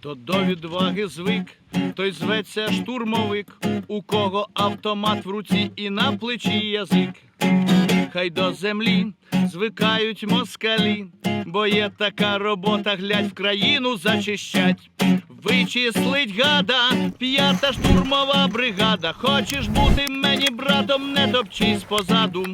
Хто до відваги звик, той зветься штурмовик, у кого автомат в руці і на плечі язик. Хай до землі звикають москалі, бо є така робота, глядь в країну зачищать. Вичислить гада, п'ята штурмова бригада. Хочеш бути мені братом, не топчись позаду.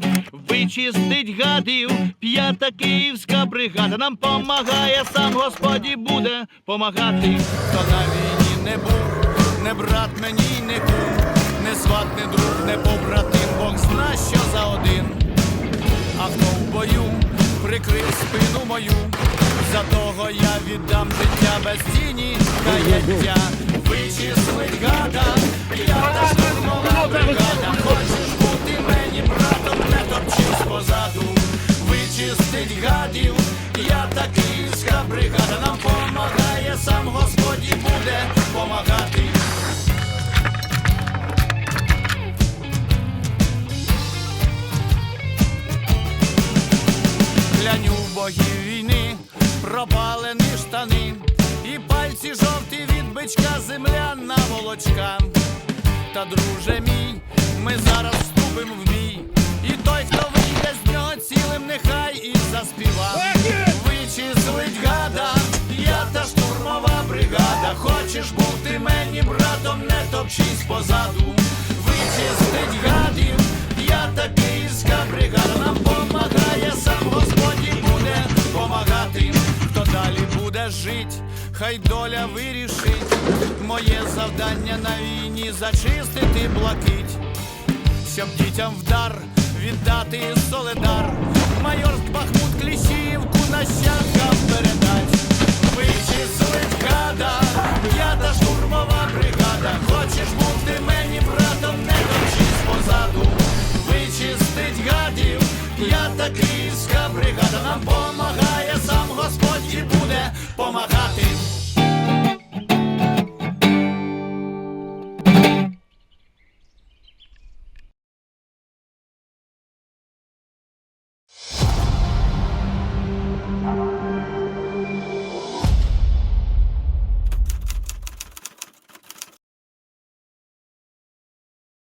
Вичистить гадів, п'ята київська бригада. Нам помагає, сам Господі буде помагати. Хто на війні не був, не брат мені не кум, не сват, не друг, не побратим, Бог зна, що за один. А хто в бою прикрив спину мою, за того я віддам життя без тіні каяття. Вичислить гада, п'ята штурмова бригада. Хочеш бути мені братом, не топчись позаду. Вичистить гадів, я та київська бригада. Богів війни, пропалені штани, і пальці жовті від бичка, земляна волочка. Та друже мій, ми зараз вступимо в бій. І той, хто вийде з нього цілим, нехай і заспіва. Вичислить гада, я та штурмова бригада. Хочеш бути мені братом, не топчись позаду. Жить, хай доля вирішить. Моє завдання на війні зачистити блакить щоб дітям в дар віддати солидар. Майорськ Бахмут Кліщіївку нащадкам передать. Вичислить гада, п'ята штурмова бригада. Хочеш бути мені братом, не топчись позаду. Вичистить гадів, п'ята київська бригада. Нам помагає помагати.